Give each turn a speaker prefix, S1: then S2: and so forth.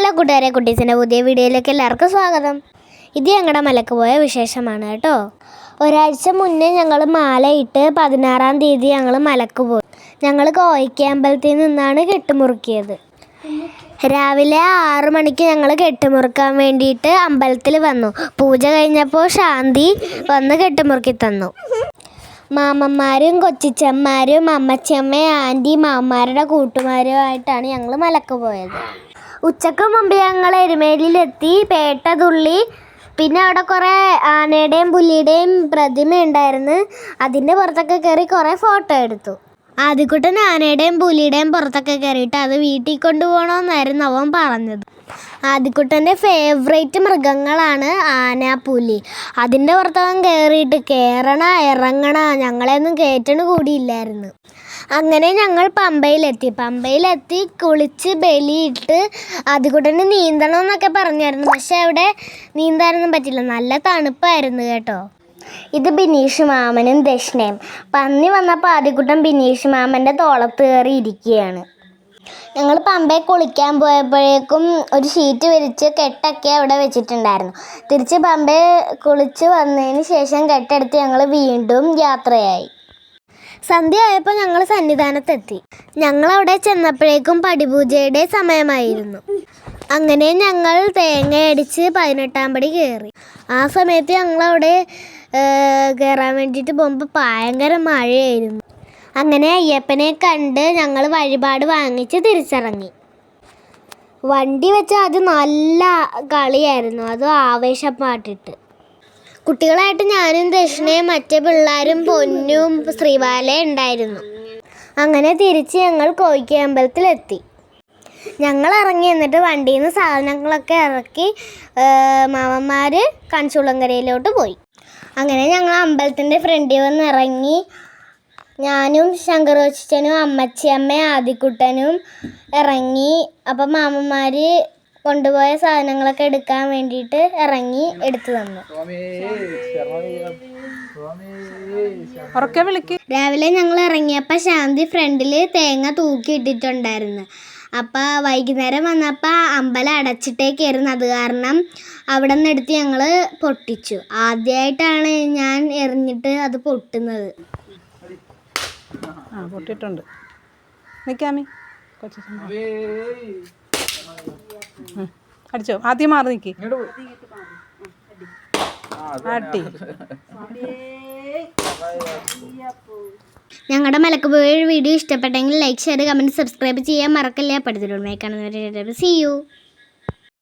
S1: Hello കൂട്ടുകാരെ കുട്ടീസിന്റെ പുതിയ വീഡിയോയിലേക്ക് എല്ലാവർക്കും സ്വാഗതം. ഇത് ഞങ്ങളുടെ മലക്ക് പോയ വിശേഷമാണ് കേട്ടോ. ഒരാഴ്ച മുന്നേ ഞങ്ങൾ മാലയിട്ട് പതിനാറാം തീയതി ഞങ്ങൾ മലക്ക് പോയി. ഞങ്ങൾ കോയിക്കമ്പലത്തിൽ നിന്നാണ് കെട്ടുമുറുക്കിയത്. രാവിലെ ആറ് മണിക്ക് ഞങ്ങൾ കെട്ടുമുറുക്കാൻ വേണ്ടിയിട്ട് അമ്പലത്തിൽ വന്നു. പൂജ കഴിഞ്ഞപ്പോൾ ശാന്തി വന്ന് കെട്ടുമുറുക്കി തന്നു. മാമന്മാരും കൊച്ചിച്ചന്മാരും അമ്മച്ചമ്മ ആന്റി മാമന്മാരുടെ കൂട്ടുമാരുമായിട്ടാണ് ഞങ്ങൾ മലക്ക് പോയത്. ഉച്ചയ്ക്ക് മുമ്പ് ഞങ്ങൾ എരുമേലിയിലെത്തി പേട്ട തുള്ളി. പിന്നെ അവിടെ കുറേ ആനയുടെയും പുലിയുടെയും പ്രതിമ ഉണ്ടായിരുന്നു. അതിന്റെ പുറത്തൊക്കെ കയറി കുറേ ഫോട്ടോ എടുത്തു. ആദ്യക്കുട്ടൻ ആനയുടെയും പുലിയുടെയും പുറത്തൊക്കെ കയറിയിട്ട് അത് വീട്ടിൽ കൊണ്ടുപോകണമെന്നായിരുന്നു അവൻ പറഞ്ഞത്. ആദ്യക്കുട്ടന്റെ ഫേവറേറ്റ് മൃഗങ്ങളാണ് ആന പുലി. അതിന്റെ പുറത്തവൻ കയറിയിട്ട് കയറണ ഇറങ്ങണ ഞങ്ങളെയൊന്നും കയറ്റണ കൂടിയില്ലായിരുന്നു. അങ്ങനെ ഞങ്ങൾ പമ്പയിലെത്തി. പമ്പയിലെത്തി കുളിച്ച് ബലിയിട്ട് ആദ്യക്കുട്ടന് നീന്തണം എന്നൊക്കെ പറഞ്ഞായിരുന്നു. പക്ഷെ അവിടെ നീന്താനൊന്നും പറ്റില്ല. നല്ല തണുപ്പായിരുന്നു കേട്ടോ. ഇത് ബിനീഷ് മാമനും ദക്ഷിണയും. പന്നി വന്നപ്പോൾ ആദ്യകൂട്ടം ബിനീഷ് മാമന്റെ തോളത്ത് കയറി ഇരിക്കുകയാണ്. ഞങ്ങൾ പമ്പയിൽ കുളിക്കാൻ പോയപ്പോഴേക്കും ഒരു ഷീറ്റ് വിരിച്ച് കെട്ടൊക്കെ അവിടെ വെച്ചിട്ടുണ്ടായിരുന്നു. തിരിച്ച് പമ്പയിൽ കുളിച്ച് വന്നതിന് ശേഷം കെട്ടെടുത്ത് ഞങ്ങൾ വീണ്ടും യാത്രയായി. സന്ധ്യ ആയപ്പോൾ ഞങ്ങൾ സന്നിധാനത്തെത്തി. ഞങ്ങൾ അവിടെ ചെന്നപ്പോഴേക്കും പടിപൂജയുടെ സമയമായിരുന്നു. അങ്ങനെ ഞങ്ങൾ തേങ്ങയടിച്ച് പതിനെട്ടാം പടി കയറി. ആ സമയത്ത് ഞങ്ങളവിടെ കയറാൻ വേണ്ടിയിട്ട് പോകുമ്പോൾ ഭയങ്കര മഴയായിരുന്നു. അങ്ങനെ അയ്യപ്പനെ കണ്ട് ഞങ്ങൾ വഴിപാട് വാങ്ങിച്ച് തിരിച്ചിറങ്ങി. വണ്ടി വെച്ച് അത് നല്ല കളിയായിരുന്നു. അത് ആവേശപ്പാട്ടിട്ട് കുട്ടികളായിട്ട് ഞാനും ദക്ഷിണയും മറ്റേ പിള്ളേരും പൊന്നും ശ്രീബാലയും ഉണ്ടായിരുന്നു. അങ്ങനെ തിരിച്ച് ഞങ്ങൾ കോയിക്ക അമ്പലത്തിലെത്തി. ഞങ്ങൾ ഇറങ്ങി എന്നിട്ട് വണ്ടിയിൽ നിന്ന് സാധനങ്ങളൊക്കെ ഇറക്കി മാമന്മാർ കൺസുളങ്കരയിലോട്ട് പോയി. അങ്ങനെ ഞങ്ങൾ അമ്പലത്തിന്റെ ഫ്രണ്ടിൽ വന്ന് ഇറങ്ങി. ഞാനും ശങ്കറോച്ചനും അമ്മച്ചി അമ്മയും ആദിക്കുട്ടനും ഇറങ്ങി. അപ്പം മാമന്മാർ കൊണ്ടുപോയ സാധനങ്ങളൊക്കെ എടുക്കാൻ വേണ്ടിയിട്ട് ഇറങ്ങി എടുത്തു തന്നു. രാവിലെ ഞങ്ങൾ ഇറങ്ങിയപ്പോൾ ശാന്തി ഫ്രണ്ടിൽ തേങ്ങ തൂക്കി ഇട്ടിട്ടുണ്ടായിരുന്നു. അപ്പോൾ വൈകുന്നേരം വന്നപ്പോൾ അമ്പലം അടച്ചിട്ടേക്കായിരുന്നു അത് കാരണം അവിടെ നിന്ന് എടുത്ത് ഞങ്ങൾ പൊട്ടിച്ചു. ആദ്യമായിട്ടാണ് ഞാൻ എറിഞ്ഞിട്ട് അത് പൊട്ടുന്നത്.
S2: ആ പൊട്ടിട്ടുണ്ട് നിൽക്കാമി. കൊച്ചു അടിച്ചോ? ആദ്യം മാറി നിൽക്കി ആട്ടി
S1: ഞങ്ങളുടെ മലക്ക് പോയ വീഡിയോ ഇഷ്ടപ്പെട്ടെങ്കിൽ ലൈക്ക് ഷെയർ കമന്റ് സബ്സ്ക്രൈബ് ചെയ്യാൻ മറക്കല്ലേ. കാണുന്നവരെ സി യു